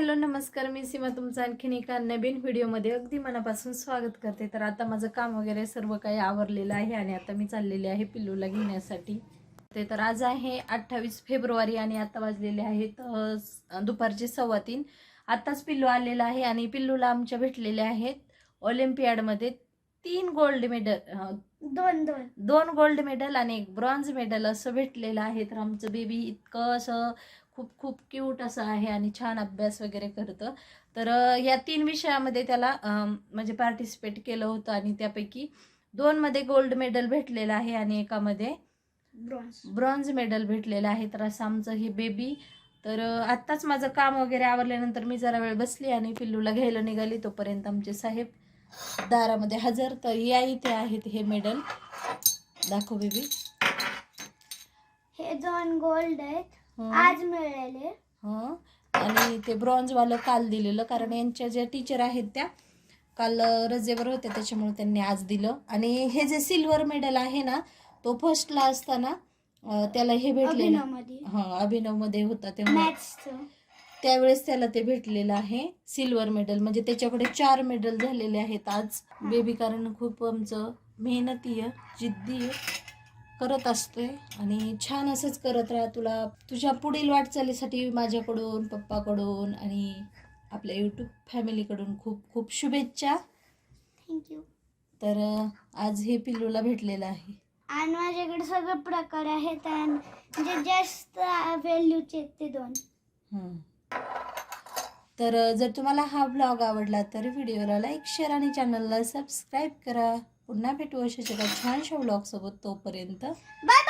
Hello नमस्कार. मी सीमा तुमचं आणखीन एका नवीन व्हिडिओमध्ये अगदी मनापासून स्वागत करते. तर आता माझं काम वगैरे सर्व काही आवरलेलं आहे आणि आता मी चाललेले आहे पिल्लूला घेण्यासाठी. ते तर आज आहे अठ्ठावीस फेब्रुवारी आणि आता वाजलेले आहेत दुपारचे सव्वा तीन. आत्ताच पिल्लू आलेला आहे आणि पिल्लूला आमच्या भेटलेले आहेत ऑलिम्पियाडमध्ये तीन गोल्ड मेडल दोन दोन. दोन गोल्ड मेडल आणि एक ब्रॉन्झ मेडल असं भेटलेलं आहे. तर आमचं बेबी इतकं असं खूप खूप क्यूट असं आहे आणि छान अभ्यास वगैरे करतं. तर या तीन विषयामध्ये त्याला म्हणजे पार्टिसिपेट केलं होतं आणि त्यापैकी दोनमध्ये गोल्ड मेडल भेटलेलं आहे आणि एकामध्ये ब्रॉन्झ ब्रॉन्झ मेडल भेटलेलं आहे. तर असं आमचं हे बेबी तर आत्ताच माझं काम वगैरे आवरल्यानंतर मी जरा वेळ बसली आणि पिल्लूला घ्यायला निघाली. तोपर्यंत आमचे साहेब दारामध्ये हजर. तर या इथे आहेत हे मेडल दाखव बेबी हे दोन गोल्ड आहेत. आज मिळालेले हं. आणि ते ब्रॉन्झवालं काल दिलेलं कारण यांच्या ज्या टीचर आहेत त्या काल रजेवर होत्या त्याच्यामुळे त्यांनी आज दिलं. आणि हे जे सिल्वर मेडल आहे ना तो फर्स्टला असताना त्याला हे भेटलेलं. अभिनवमध्ये. हां अभिनवमध्ये होता तेव्हा. त्यावेळेस त्याला ते भेटलेलं आहे सिल्वर मेडल म्हणजे त्याच्याकडे चार मेडल झालेले आहेत आज. बेबी कारण खूप आमचं मेहनती आहे जिद्दी आहे करत असतोय आणि छान असंच करत राहा. तुला तुझ्या पुढील वाटचालीसाठी माझ्याकडून पप्पाकडून आणि आपल्या यूट्यूब फॅमिलीकडून खूप खूप शुभेच्छा. थँक्यू तर आज हे पिल्लूला भेटलेलं आहे. आणि माझ्याकडे सगळे प्रकार आहेत आणि जे जास्त व्हॅल्यूचे ते दोन. हं. तर जर तुम्हाला हा ब्लॉग आवडला तर व्हिडिओला लाईक शेअर आणि चॅनलला सबस्क्राईब करा. पुन्हा भेटू अशा जगात छानशा ब्लॉगसोबत तोपर्यंत बाय